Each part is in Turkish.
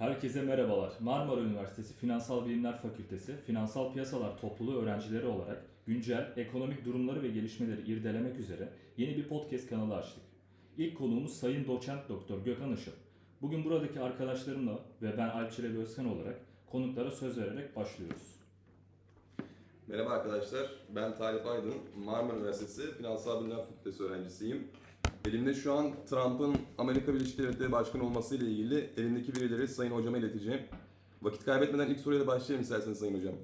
Herkese merhabalar. Marmara Üniversitesi Finansal Bilimler Fakültesi Finansal Piyasalar Topluluğu öğrencileri olarak güncel ekonomik durumları ve gelişmeleri irdelemek üzere yeni bir podcast kanalı açtık. İlk konuğumuz Sayın Doçent Doktor Gökhan Işıl. Bugün buradaki arkadaşlarımla ve ben Alp Çelebi Özkan olarak konuklara söz vererek başlıyoruz. Merhaba arkadaşlar, ben Talip Aydın, Marmara Üniversitesi Finansal Bilimler Fakültesi öğrencisiyim. Elimde şu an Trump'ın Amerika Birleşik Devletleri Başkanı olması ile ilgili elimdeki verileri Sayın Hocama ileteceğim. Vakit kaybetmeden ilk soruyla başlayalım isterseniz Sayın Hocam.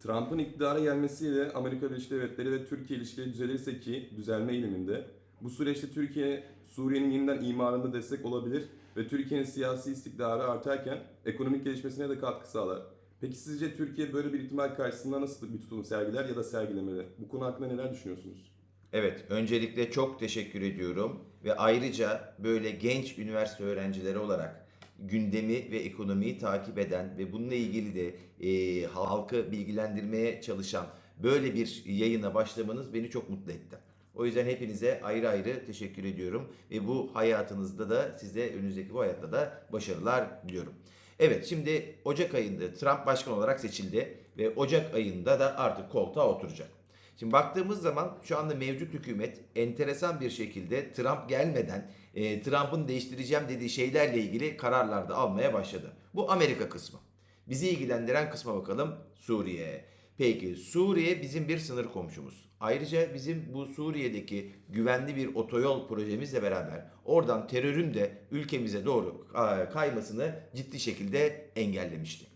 Trump'ın iktidara gelmesiyle Amerika Birleşik Devletleri ve Türkiye ilişkileri düzelirse ki düzelme eğiliminde, bu süreçte Türkiye Suriye'nin yeniden imarında destek olabilir ve Türkiye'nin siyasi istikrarı artarken ekonomik gelişmesine de katkı sağlar. Peki sizce Türkiye böyle bir ihtimal karşısında nasıl bir tutum sergiler ya da sergilemeli? Bu konu hakkında neler düşünüyorsunuz? Evet, öncelikle çok teşekkür ediyorum ve ayrıca böyle genç üniversite öğrencileri olarak gündemi ve ekonomiyi takip eden ve bununla ilgili de e, halkı bilgilendirmeye çalışan böyle bir yayına başlamanız beni çok mutlu etti. O yüzden hepinize ayrı ayrı teşekkür ediyorum ve bu hayatınızda da size önünüzdeki bu hayatta da başarılar diliyorum. Evet şimdi Ocak ayında Trump başkan olarak seçildi ve Ocak ayında da artık koltuğa oturacak. Şimdi baktığımız zaman şu anda mevcut hükümet enteresan bir şekilde Trump gelmeden e, Trump'ın değiştireceğim dediği şeylerle ilgili kararlar da almaya başladı. Bu Amerika kısmı. Bizi ilgilendiren kısma bakalım Suriye. Peki Suriye bizim bir sınır komşumuz. Ayrıca bizim bu Suriye'deki güvenli bir otoyol projemizle beraber oradan terörün de ülkemize doğru e, kaymasını ciddi şekilde engellemiştik.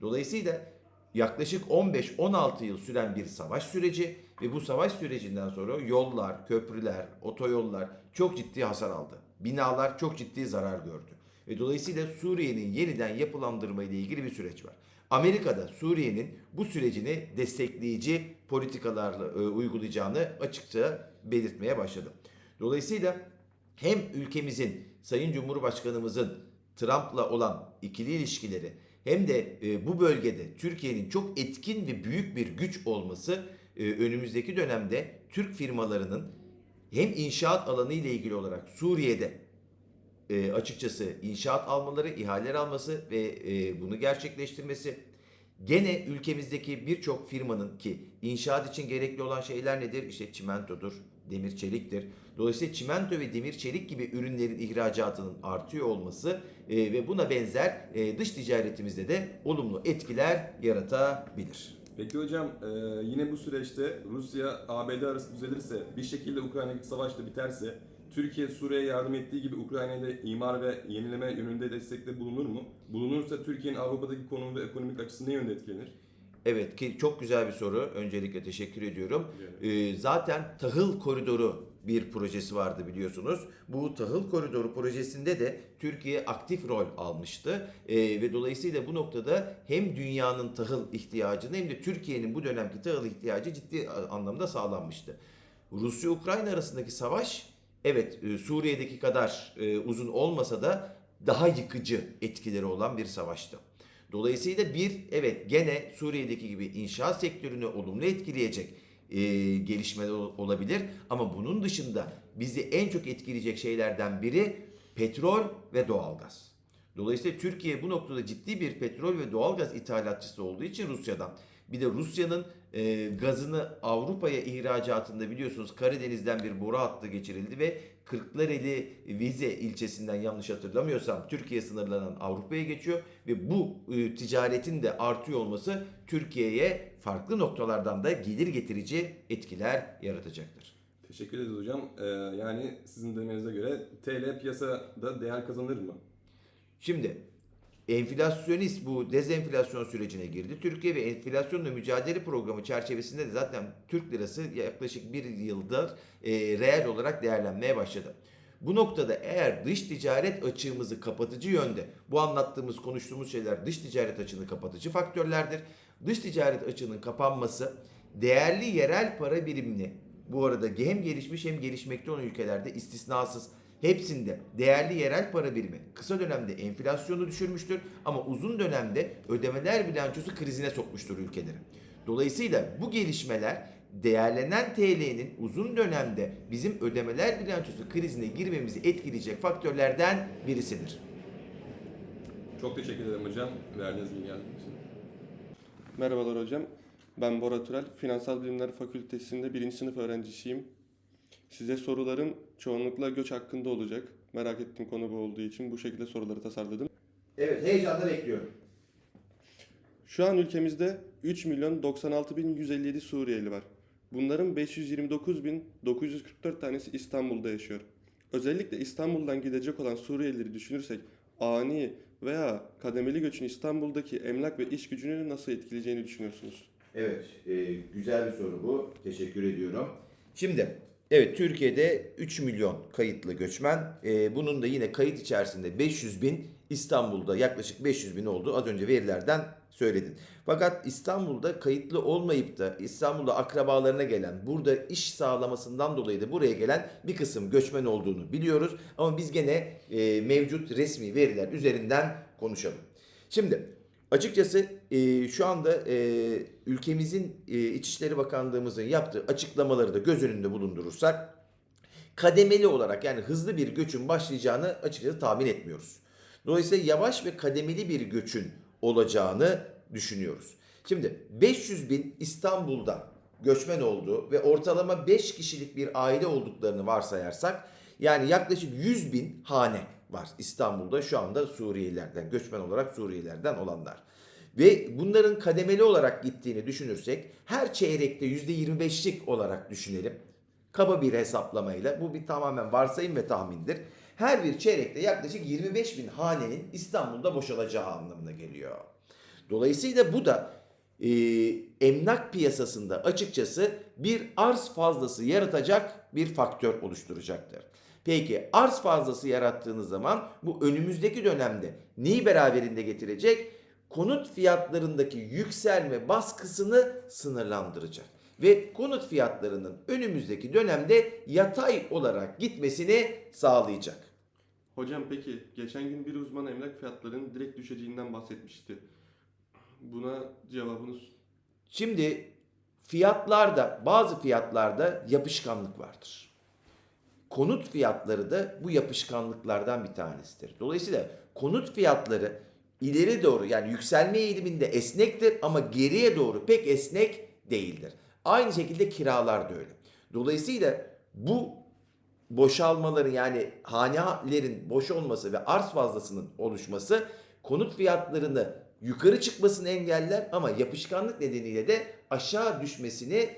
Dolayısıyla yaklaşık 15-16 yıl süren bir savaş süreci ve bu savaş sürecinden sonra yollar, köprüler, otoyollar çok ciddi hasar aldı. Binalar çok ciddi zarar gördü. Ve dolayısıyla Suriye'nin yeniden yapılandırma ile ilgili bir süreç var. Amerika'da Suriye'nin bu sürecini destekleyici politikalarla e, uygulayacağını açıkça belirtmeye başladı. Dolayısıyla hem ülkemizin Sayın Cumhurbaşkanımızın Trump'la olan ikili ilişkileri hem de e, bu bölgede Türkiye'nin çok etkin ve büyük bir güç olması e, önümüzdeki dönemde Türk firmalarının hem inşaat alanı ile ilgili olarak Suriye'de e, açıkçası inşaat almaları, ihaleler alması ve bunu gerçekleştirmesi gene ülkemizdeki birçok firmanın ki inşaat için gerekli olan şeyler nedir? İşte çimentodur, demir çeliktir. Dolayısıyla çimento ve demir çelik gibi ürünlerin ihracatının artıyor olması e, ve buna benzer e, dış ticaretimizde de olumlu etkiler yaratabilir. Peki hocam e, yine bu süreçte Rusya ABD arası düzelirse bir şekilde Ukrayna'daki savaş da biterse Türkiye Suriye'ye yardım ettiği gibi Ukrayna'ya da imar ve yenileme yönünde destekte bulunur mu? Bulunursa Türkiye'nin Avrupa'daki konumu ve ekonomik açısı ne yönde etkilenir? Evet ki çok güzel bir soru. Öncelikle teşekkür ediyorum. Ee, zaten tahıl koridoru bir projesi vardı biliyorsunuz. Bu tahıl koridoru projesinde de Türkiye aktif rol almıştı. Ee, ve dolayısıyla bu noktada hem dünyanın tahıl ihtiyacını hem de Türkiye'nin bu dönemki tahıl ihtiyacı ciddi anlamda sağlanmıştı. Rusya-Ukrayna arasındaki savaş evet e, Suriye'deki kadar e, uzun olmasa da daha yıkıcı etkileri olan bir savaştı. Dolayısıyla bir evet gene Suriye'deki gibi inşaat sektörünü olumlu etkileyecek e, gelişmeler ol- olabilir. Ama bunun dışında bizi en çok etkileyecek şeylerden biri petrol ve doğalgaz. Dolayısıyla Türkiye bu noktada ciddi bir petrol ve doğalgaz ithalatçısı olduğu için Rusya'dan. Bir de Rusya'nın e, gazını Avrupa'ya ihracatında biliyorsunuz Karadeniz'den bir boru hattı geçirildi ve Kırklareli Vize ilçesinden yanlış hatırlamıyorsam Türkiye sınırlarından Avrupa'ya geçiyor ve bu e, ticaretin de artıyor olması Türkiye'ye farklı noktalardan da gelir getirici etkiler yaratacaktır. Teşekkür ederiz hocam. E, yani sizin demenize göre TL piyasada değer kazanır mı? Şimdi enflasyonist bu dezenflasyon sürecine girdi. Türkiye ve enflasyonla mücadele programı çerçevesinde de zaten Türk lirası yaklaşık bir yıldır e, reel olarak değerlenmeye başladı. Bu noktada eğer dış ticaret açığımızı kapatıcı yönde bu anlattığımız konuştuğumuz şeyler dış ticaret açığını kapatıcı faktörlerdir. Dış ticaret açığının kapanması değerli yerel para birimini bu arada hem gelişmiş hem gelişmekte olan ülkelerde istisnasız hepsinde değerli yerel para birimi kısa dönemde enflasyonu düşürmüştür ama uzun dönemde ödemeler bilançosu krizine sokmuştur ülkeleri. Dolayısıyla bu gelişmeler değerlenen TL'nin uzun dönemde bizim ödemeler bilançosu krizine girmemizi etkileyecek faktörlerden birisidir. Çok teşekkür ederim hocam verdiğiniz bilgiler için. Merhabalar hocam. Ben Bora Türel. Finansal Bilimler Fakültesi'nde birinci sınıf öğrencisiyim. Size sorularım çoğunlukla göç hakkında olacak. Merak ettiğim konu bu olduğu için bu şekilde soruları tasarladım. Evet heyecanla bekliyorum. Şu an ülkemizde 3 milyon 96 bin 157 Suriyeli var. Bunların 529 bin 944 tanesi İstanbul'da yaşıyor. Özellikle İstanbul'dan gidecek olan Suriyelileri düşünürsek ani veya kademeli göçün İstanbul'daki emlak ve iş gücünü nasıl etkileyeceğini düşünüyorsunuz? Evet, e, güzel bir soru bu. Teşekkür ediyorum. Şimdi, evet Türkiye'de 3 milyon kayıtlı göçmen. E, bunun da yine kayıt içerisinde 500 bin, İstanbul'da yaklaşık 500 bin oldu. Az önce verilerden söyledin. Fakat İstanbul'da kayıtlı olmayıp da İstanbul'da akrabalarına gelen, burada iş sağlamasından dolayı da buraya gelen bir kısım göçmen olduğunu biliyoruz. Ama biz gene e, mevcut resmi veriler üzerinden konuşalım. Şimdi Açıkçası e, şu anda e, ülkemizin e, İçişleri Bakanlığımızın yaptığı açıklamaları da göz önünde bulundurursak kademeli olarak yani hızlı bir göçün başlayacağını açıkçası tahmin etmiyoruz. Dolayısıyla yavaş ve kademeli bir göçün olacağını düşünüyoruz. Şimdi 500 bin İstanbul'da göçmen olduğu ve ortalama 5 kişilik bir aile olduklarını varsayarsak yani yaklaşık 100 bin hane var İstanbul'da şu anda Suriyelilerden, göçmen olarak Suriyelilerden olanlar. Ve bunların kademeli olarak gittiğini düşünürsek her çeyrekte %25'lik olarak düşünelim. Kaba bir hesaplamayla bu bir tamamen varsayım ve tahmindir. Her bir çeyrekte yaklaşık 25 bin hanenin İstanbul'da boşalacağı anlamına geliyor. Dolayısıyla bu da e, emlak piyasasında açıkçası bir arz fazlası yaratacak bir faktör oluşturacaktır. Peki arz fazlası yarattığınız zaman bu önümüzdeki dönemde neyi beraberinde getirecek? Konut fiyatlarındaki yükselme baskısını sınırlandıracak. Ve konut fiyatlarının önümüzdeki dönemde yatay olarak gitmesini sağlayacak. Hocam peki geçen gün bir uzman emlak fiyatlarının direkt düşeceğinden bahsetmişti. Buna cevabınız Şimdi fiyatlarda bazı fiyatlarda yapışkanlık vardır. Konut fiyatları da bu yapışkanlıklardan bir tanesidir. Dolayısıyla konut fiyatları ileri doğru yani yükselme eğiliminde esnektir ama geriye doğru pek esnek değildir. Aynı şekilde kiralar da öyle. Dolayısıyla bu boşalmaların yani hanelerin boş olması ve arz fazlasının oluşması konut fiyatlarını yukarı çıkmasını engeller ama yapışkanlık nedeniyle de aşağı düşmesini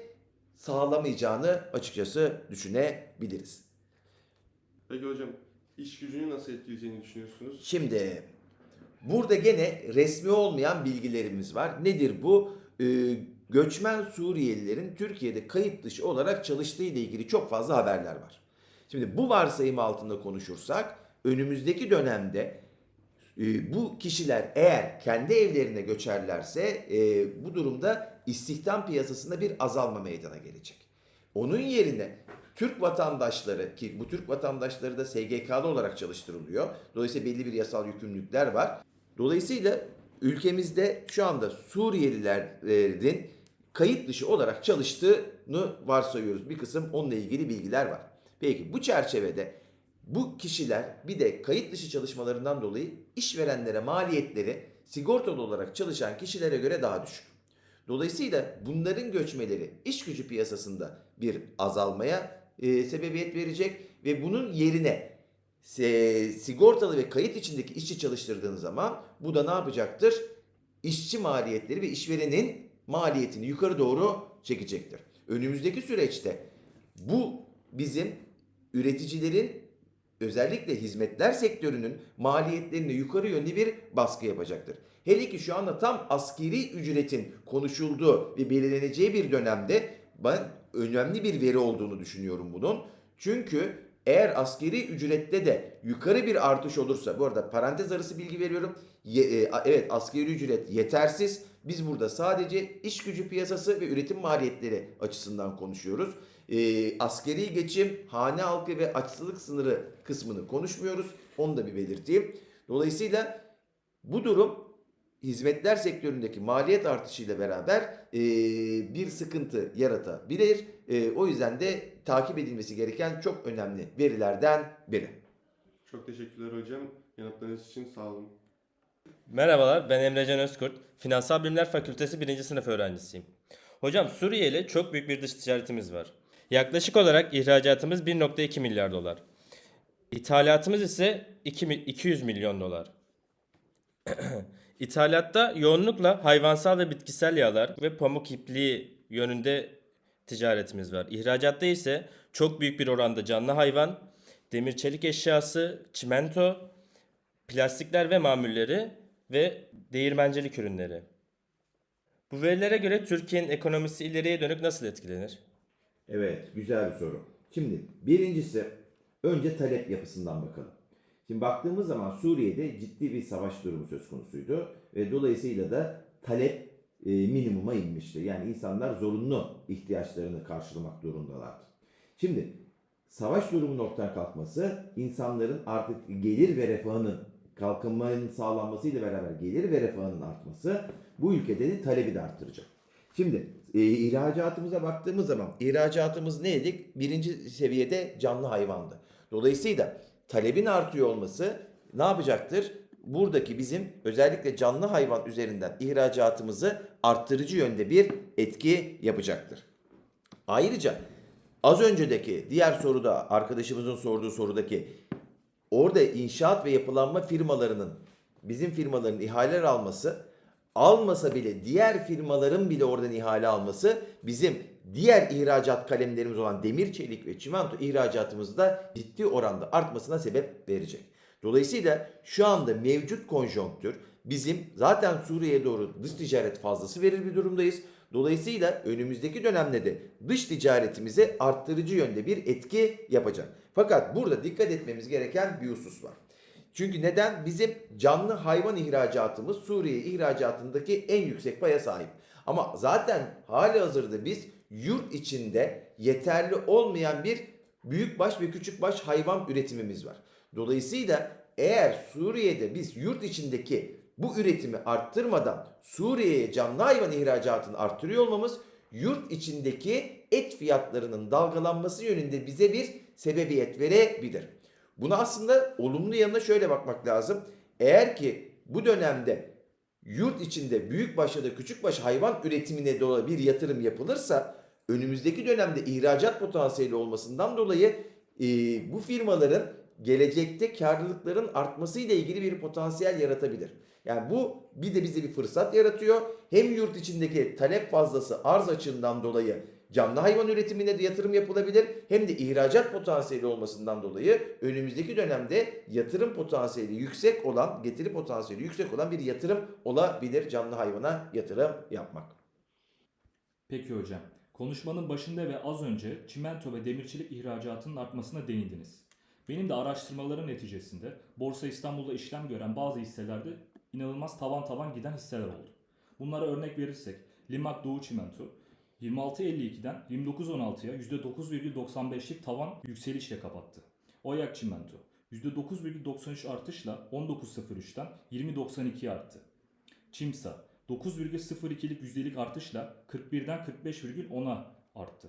sağlamayacağını açıkçası düşünebiliriz. Peki hocam iş gücünü nasıl etkileyeceğini düşünüyorsunuz? Şimdi burada gene resmi olmayan bilgilerimiz var. Nedir bu? Ee, göçmen Suriyelilerin Türkiye'de kayıt dışı olarak çalıştığı ile ilgili çok fazla haberler var. Şimdi bu varsayım altında konuşursak önümüzdeki dönemde e, bu kişiler eğer kendi evlerine göçerlerse e, bu durumda istihdam piyasasında bir azalma meydana gelecek. Onun yerine Türk vatandaşları ki bu Türk vatandaşları da SGK'lı olarak çalıştırılıyor. Dolayısıyla belli bir yasal yükümlülükler var. Dolayısıyla ülkemizde şu anda Suriyelilerin kayıt dışı olarak çalıştığını varsayıyoruz. Bir kısım onunla ilgili bilgiler var. Peki bu çerçevede bu kişiler bir de kayıt dışı çalışmalarından dolayı işverenlere maliyetleri sigortalı olarak çalışan kişilere göre daha düşük. Dolayısıyla bunların göçmeleri iş gücü piyasasında bir azalmaya e, sebebiyet verecek ve bunun yerine se- sigortalı ve kayıt içindeki işçi çalıştırdığınız zaman bu da ne yapacaktır? İşçi maliyetleri ve işverenin maliyetini yukarı doğru çekecektir. Önümüzdeki süreçte bu bizim üreticilerin özellikle hizmetler sektörünün maliyetlerine yukarı yönlü bir baskı yapacaktır. Hele ki şu anda tam askeri ücretin konuşulduğu ve belirleneceği bir dönemde ben önemli bir veri olduğunu düşünüyorum bunun. Çünkü eğer askeri ücrette de yukarı bir artış olursa, bu arada parantez arası bilgi veriyorum. Ye- e, evet askeri ücret yetersiz. Biz burada sadece iş gücü piyasası ve üretim maliyetleri açısından konuşuyoruz. E, askeri geçim, hane halkı ve açsızlık sınırı kısmını konuşmuyoruz. Onu da bir belirteyim. Dolayısıyla bu durum hizmetler sektöründeki maliyet artışıyla beraber e, bir sıkıntı yaratabilir. E, o yüzden de takip edilmesi gereken çok önemli verilerden biri. Çok teşekkürler hocam. Yanıtlarınız için sağ olun. Merhabalar, ben Emrecan Özkurt. Finansal Bilimler Fakültesi 1. sınıf öğrencisiyim. Hocam Suriye ile çok büyük bir dış ticaretimiz var. Yaklaşık olarak ihracatımız 1.2 milyar dolar. İthalatımız ise 2 mi- 200 milyon dolar. İthalatta yoğunlukla hayvansal ve bitkisel yağlar ve pamuk ipliği yönünde ticaretimiz var. İhracatta ise çok büyük bir oranda canlı hayvan, demir çelik eşyası, çimento, plastikler ve mamulleri ve değirmencilik ürünleri. Bu verilere göre Türkiye'nin ekonomisi ileriye dönük nasıl etkilenir? Evet, güzel bir soru. Şimdi birincisi önce talep yapısından bakalım. Şimdi baktığımız zaman Suriye'de ciddi bir savaş durumu söz konusuydu ve dolayısıyla da talep e, minimuma inmişti. Yani insanlar zorunlu ihtiyaçlarını karşılamak durumdalardı. Şimdi savaş durumunun ortadan kalkması insanların artık gelir ve refahının kalkınmanın sağlanmasıyla beraber gelir ve refahının artması bu ülkede de talebi de arttıracak. Şimdi e, ihracatımıza baktığımız zaman ihracatımız neydik? Birinci seviyede canlı hayvandı. Dolayısıyla talebin artıyor olması ne yapacaktır? Buradaki bizim özellikle canlı hayvan üzerinden ihracatımızı arttırıcı yönde bir etki yapacaktır. Ayrıca az öncedeki diğer soruda arkadaşımızın sorduğu sorudaki orada inşaat ve yapılanma firmalarının bizim firmaların ihaleler alması almasa bile diğer firmaların bile oradan ihale alması bizim diğer ihracat kalemlerimiz olan demir, çelik ve çimento ihracatımızda ciddi oranda artmasına sebep verecek. Dolayısıyla şu anda mevcut konjonktür bizim zaten Suriye'ye doğru dış ticaret fazlası verir bir durumdayız. Dolayısıyla önümüzdeki dönemde de dış ticaretimize arttırıcı yönde bir etki yapacak. Fakat burada dikkat etmemiz gereken bir husus var. Çünkü neden? Bizim canlı hayvan ihracatımız Suriye ihracatındaki en yüksek paya sahip. Ama zaten hali hazırda biz yurt içinde yeterli olmayan bir büyükbaş ve küçükbaş hayvan üretimimiz var. Dolayısıyla eğer Suriye'de biz yurt içindeki bu üretimi arttırmadan Suriye'ye canlı hayvan ihracatını arttırıyor olmamız yurt içindeki et fiyatlarının dalgalanması yönünde bize bir sebebiyet verebilir. Buna aslında olumlu yanına şöyle bakmak lazım. Eğer ki bu dönemde yurt içinde büyük baş ya da küçük baş hayvan üretimine doğru bir yatırım yapılırsa önümüzdeki dönemde ihracat potansiyeli olmasından dolayı e, bu firmaların gelecekte karlılıkların artması ile ilgili bir potansiyel yaratabilir. Yani bu bir de bize bir fırsat yaratıyor. Hem yurt içindeki talep fazlası arz açığından dolayı canlı hayvan üretimine de yatırım yapılabilir. Hem de ihracat potansiyeli olmasından dolayı önümüzdeki dönemde yatırım potansiyeli yüksek olan, getiri potansiyeli yüksek olan bir yatırım olabilir canlı hayvana yatırım yapmak. Peki hocam. Konuşmanın başında ve az önce çimento ve demirçilik ihracatının artmasına değindiniz. Benim de araştırmalarım neticesinde Borsa İstanbul'da işlem gören bazı hisselerde inanılmaz tavan tavan giden hisseler oldu. Bunlara örnek verirsek Limak Doğu Çimento 26.52'den 29.16'ya %9,95'lik tavan yükselişle kapattı. Oyak Çimento %9,93 artışla 19.03'ten 20.92'ye arttı. Çimsa 9,02'lik yüzdelik artışla 41'den 45,10'a arttı.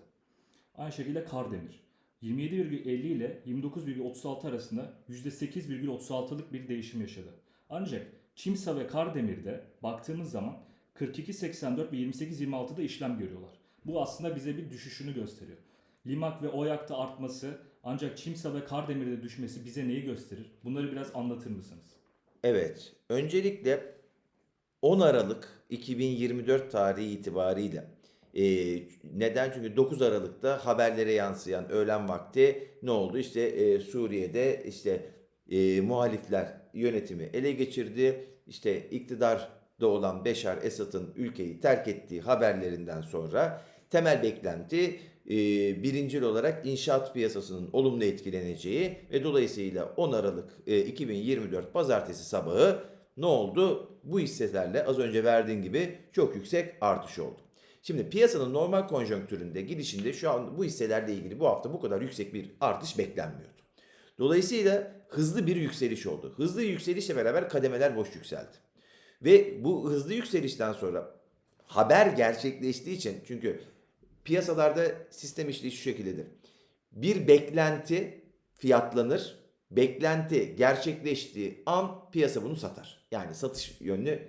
Aynı şekilde Kardemir 27,50 ile 29,36 arasında %8,36'lık bir değişim yaşadı. Ancak Çimsa ve Kardemir'de baktığımız zaman 42.84 ve 28.26'da işlem görüyorlar. Bu aslında bize bir düşüşünü gösteriyor. Limak ve Oyak'ta artması ancak Çimsa ve Kardemir'de düşmesi bize neyi gösterir? Bunları biraz anlatır mısınız? Evet, öncelikle 10 Aralık 2024 tarihi itibariyle e, neden? Çünkü 9 Aralık'ta haberlere yansıyan öğlen vakti ne oldu? İşte e, Suriye'de işte e, muhalifler yönetimi ele geçirdi. İşte iktidarda olan Beşar Esad'ın ülkeyi terk ettiği haberlerinden sonra temel beklenti e, birincil olarak inşaat piyasasının olumlu etkileneceği ve dolayısıyla 10 Aralık e, 2024 pazartesi sabahı ne oldu? Bu hisselerle az önce verdiğin gibi çok yüksek artış oldu. Şimdi piyasanın normal konjonktüründe gidişinde şu an bu hisselerle ilgili bu hafta bu kadar yüksek bir artış beklenmiyordu. Dolayısıyla hızlı bir yükseliş oldu. Hızlı yükselişle beraber kademeler boş yükseldi. Ve bu hızlı yükselişten sonra haber gerçekleştiği için çünkü piyasalarda sistem işleyiş şu şekildedir. Bir beklenti fiyatlanır beklenti gerçekleştiği an piyasa bunu satar. Yani satış yönlü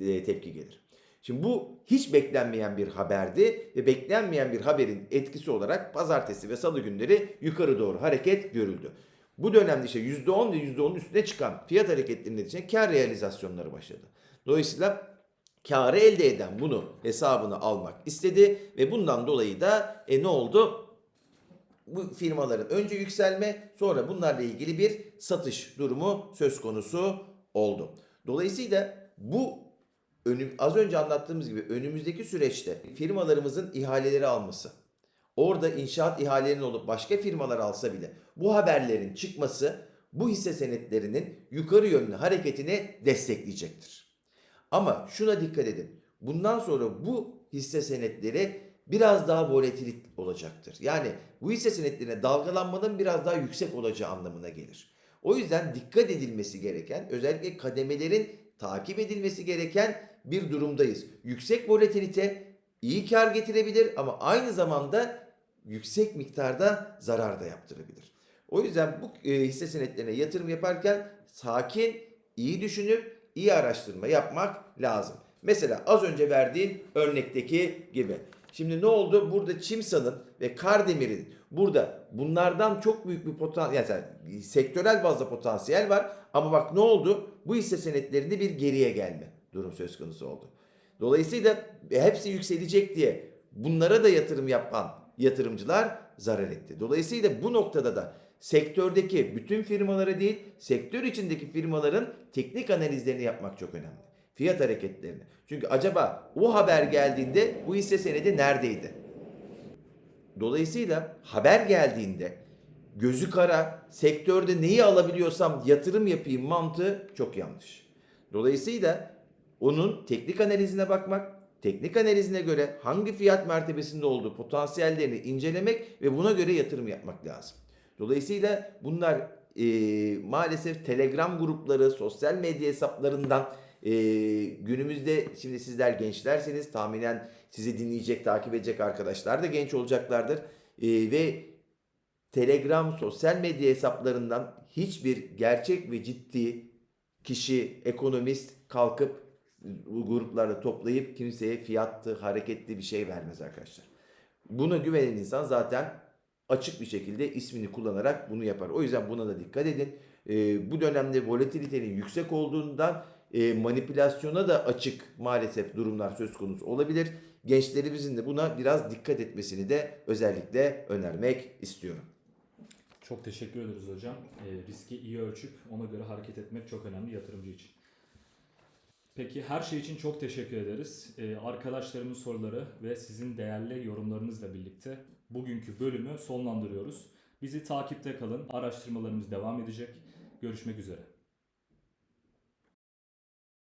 e, tepki gelir. Şimdi bu hiç beklenmeyen bir haberdi ve beklenmeyen bir haberin etkisi olarak pazartesi ve salı günleri yukarı doğru hareket görüldü. Bu dönemde işte %10 ve %10'un üstüne çıkan fiyat hareketlerinin neticesinde kar realizasyonları başladı. Dolayısıyla karı elde eden bunu hesabına almak istedi ve bundan dolayı da e, ne oldu? Bu firmaların önce yükselme sonra bunlarla ilgili bir satış durumu söz konusu oldu. Dolayısıyla bu önüm, az önce anlattığımız gibi önümüzdeki süreçte firmalarımızın ihaleleri alması, orada inşaat ihalelerinin olup başka firmalar alsa bile bu haberlerin çıkması bu hisse senetlerinin yukarı yönlü hareketini destekleyecektir. Ama şuna dikkat edin. Bundan sonra bu hisse senetleri biraz daha volatil olacaktır. Yani bu hisse senetlerine dalgalanmanın biraz daha yüksek olacağı anlamına gelir. O yüzden dikkat edilmesi gereken, özellikle kademelerin takip edilmesi gereken bir durumdayız. Yüksek volatilite iyi kar getirebilir ama aynı zamanda yüksek miktarda zarar da yaptırabilir. O yüzden bu e, hisse senetlerine yatırım yaparken sakin, iyi düşünüp iyi araştırma yapmak lazım. Mesela az önce verdiğim örnekteki gibi. Şimdi ne oldu? Burada Çimsa'nın ve Kardemir'in burada bunlardan çok büyük bir potansiyel, yani sektörel bazda potansiyel var. Ama bak ne oldu? Bu hisse senetlerinde bir geriye gelme durum söz konusu oldu. Dolayısıyla hepsi yükselecek diye bunlara da yatırım yapan yatırımcılar zarar etti. Dolayısıyla bu noktada da sektördeki bütün firmalara değil, sektör içindeki firmaların teknik analizlerini yapmak çok önemli. Fiyat hareketlerini. Çünkü acaba o haber geldiğinde bu hisse senedi neredeydi? Dolayısıyla haber geldiğinde gözü kara, sektörde neyi alabiliyorsam yatırım yapayım mantığı çok yanlış. Dolayısıyla onun teknik analizine bakmak, teknik analizine göre hangi fiyat mertebesinde olduğu potansiyellerini incelemek ve buna göre yatırım yapmak lazım. Dolayısıyla bunlar e, maalesef Telegram grupları, sosyal medya hesaplarından e, günümüzde şimdi sizler gençlerseniz tahminen sizi dinleyecek, takip edecek arkadaşlar da genç olacaklardır. E, ve Telegram sosyal medya hesaplarından hiçbir gerçek ve ciddi kişi, ekonomist kalkıp bu gruplarda toplayıp kimseye fiyattı, hareketli bir şey vermez arkadaşlar. Buna güvenen insan zaten açık bir şekilde ismini kullanarak bunu yapar. O yüzden buna da dikkat edin. Ee, bu dönemde volatilitenin yüksek olduğundan e, manipülasyona da açık maalesef durumlar söz konusu olabilir. Gençlerimizin de buna biraz dikkat etmesini de özellikle önermek istiyorum. Çok teşekkür ederiz hocam. E, riski iyi ölçüp ona göre hareket etmek çok önemli yatırımcı için. Peki her şey için çok teşekkür ederiz. E, arkadaşlarımın soruları ve sizin değerli yorumlarınızla birlikte bugünkü bölümü sonlandırıyoruz. Bizi takipte kalın. Araştırmalarımız devam edecek. Görüşmek üzere.